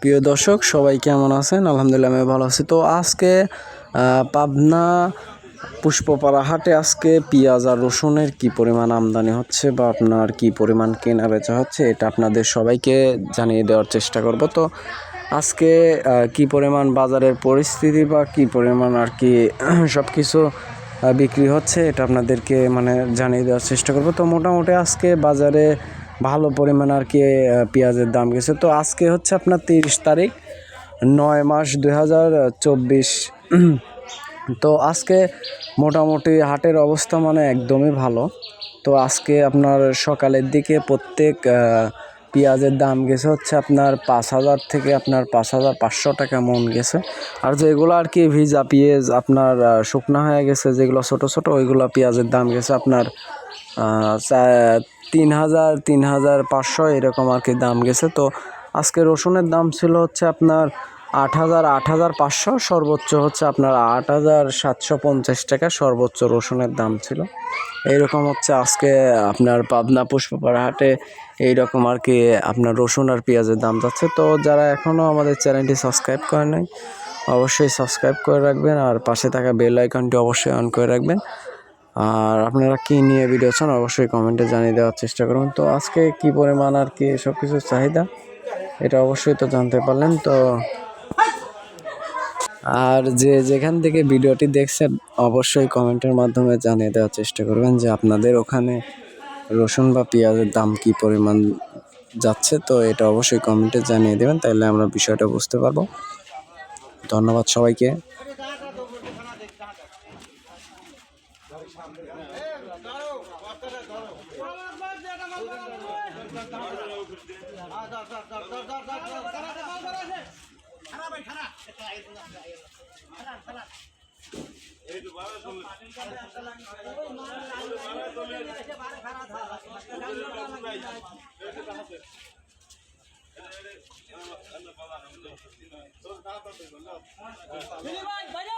প্রিয় দর্শক, সবাই কেমন আছেন? আলহামদুলিল্লাহ আমি ভালো আছি। তো আজকে পাবনা পুষ্পপাড়া হাটে আজকে পেঁয়াজ আর রসুনের কি পরিমাণ আমদানি হচ্ছে বা আপনার কি পরিমাণ কেনা বেচা হচ্ছে, এটা আপনাদের সবাইকে জানিয়ে দেওয়ার চেষ্টা করব। তো আজকে কি পরিমাণ বাজারের পরিস্থিতি বা কি পরিমাণ আর কি সব কিছু বিক্রি হচ্ছে, এটা আপনাদেরকে মানে জানিয়ে দেওয়ার চেষ্টা করব। তো মোটামুটি আজকে বাজারে ভালো পরিমাণ আর কি পেঁয়াজের দাম গেছে। তো আজকে হচ্ছে আপনার তিরিশ তারিখ, নয় মাস দুই হাজার চব্বিশ। তো আজকে মোটামুটি হাটের অবস্থা মানে একদমই ভালো। তো আজকে আপনার সকালের দিকে প্রত্যেক পেঁয়াজের দাম গেছে হচ্ছে আপনার পাঁচ হাজার থেকে আপনার পাঁচ হাজার পাঁচশো টাকা মন গেছে। আর যেগুলো আর কি ভিজা পেঁয়াজ আপনার শুকনা হয়ে গেছে, যেগুলো ছোট ছোট, ওইগুলো পেঁয়াজের দাম গেছে আপনার তিন হাজার তিন হাজার পাঁচশো এরকম আর কি দাম গেছে। তো আজকে রসুনের দাম ছিল হচ্ছে আপনার আট হাজার আট হাজার পাঁচশো, সর্বোচ্চ হচ্ছে আপনার আট হাজার সাতশো পঞ্চাশ টাকা সর্বোচ্চ রসুনের দাম ছিল। এইরকম হচ্ছে আজকে আপনার পাবনা পুষ্পপাড়া হাটে এইরকম আর কি আপনার রসুন আর পেঁয়াজের দাম যাচ্ছে। তো যারা এখনও আমাদের চ্যানেলটি সাবস্ক্রাইব করে নাই, অবশ্যই সাবস্ক্রাইব করে রাখবেন আর পাশে থাকা বেল আইকনটি অবশ্যই অন করে রাখবেন। আর আপনারা কি নিয়ে ভিডিও চান অবশ্যই কমেন্টে জানিয়ে দেওয়ার চেষ্টা করবেন তো আজকে কি পরিমাণ আর কি সব কিছুর চাহিদা, এটা অবশ্যই তো জানতে পারলেন। তো আর যে যেখান থেকে ভিডিওটি দেখছেন, অবশ্যই কমেন্টের মাধ্যমে জানিয়ে দেওয়ার চেষ্টা করবেন যে আপনাদের ওখানে রসুন বা পেঁয়াজের দাম কি পরিমাণ যাচ্ছে। তো এটা অবশ্যই কমেন্টে জানিয়ে দেবেন, তাহলে আমরা বিষয়টা বুঝতে পারব। ধন্যবাদ সবাইকে। এই তো বারো চলে বারো চলে ভাই বাইরে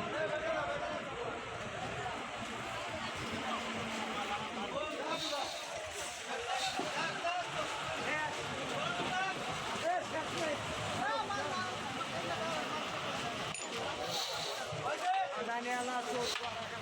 আলা চোদ্দ